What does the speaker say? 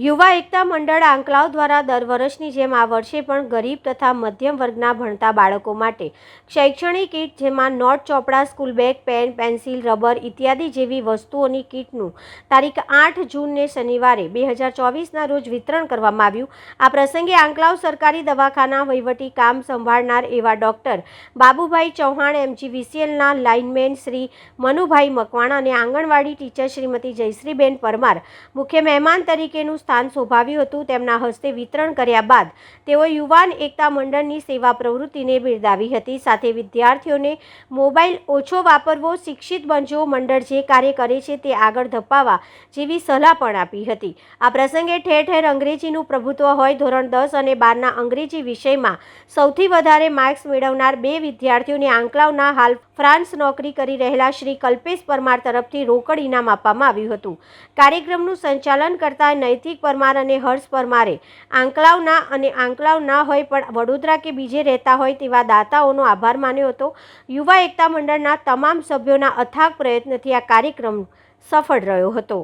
યુવા એકતા મંડળ આંકલાવ દ્વારા દર વર્ષની જેમ આ વર્ષે પણ ગરીબ તથા મધ્યમ વર્ગના ભણતા બાળકો માટે શૈક્ષણિક કીટ જેમાં નોટ, ચોપડા, school bag, pen, pencil, rubber ઇત્યાદિ જેવી વસ્તુઓની કીટનું તારીખ આઠ જૂનને શનિવારે બે હજાર ચોવીસના રોજ વિતરણ કરવામાં આવ્યું. આ પ્રસંગે આંકલાવ સરકારી દવાખાના, વહીવટી કામ સંભાળનાર એવા ડૉક્ટર બાબુભાઈ ચૌહાણ એમજી વીસીએલના લાઇનમેન શ્રી મનુભાઈ મકવાણા અને આંગણવાડી ટીચર શ્રીમતી જયશ્રીબેન પરમાર મુખ્ય મહેમાન તરીકેનું સ્થાન શોભાવ્યું હતું. તેમના હસ્તે વિતરણ કર્યા બાદ તેઓ યુવાન એકતા મંડળની સેવા પ્રવૃત્તિને બિરદાવી હતી. સાથે વિદ્યાર્થીઓને મોબાઈલ ઓછો વાપરવો, શિક્ષિત બનજો, મંડળ જે કાર્ય કરે છે તે આગળ ધપાવવા જેવી સલાહ પણ આપી હતી. આ પ્રસંગે ઠેર ઠેર અંગ્રેજીનું પ્રભુત્વ હોય. ધોરણ દસ અને બારના અંગ્રેજી વિષયમાં સૌથી વધારે માર્ક્સ મેળવનાર બે વિદ્યાર્થીઓને આંકલાવના હાલ ફ્રાન્સ નોકરી કરી રહેલા શ્રી કલ્પેશ પરમાર તરફથી રોકડ ઇનામ આપવામાં આવ્યું હતું. કાર્યક્રમનું સંચાલન કરતા નૈતિક પરમાર અને હર્ષ પરમારે આંકલાવના અને આંકલાવ ના હોય પણ વડોદરા કે બીજે રહેતા હોય તેવા દાતાઓનો આભાર માન્યો હતો. યુવા એકતા મંડળના તમામ સભ્યોના અથાગ પ્રયત્નથી આ કાર્યક્રમ સફળ રહ્યો હતો.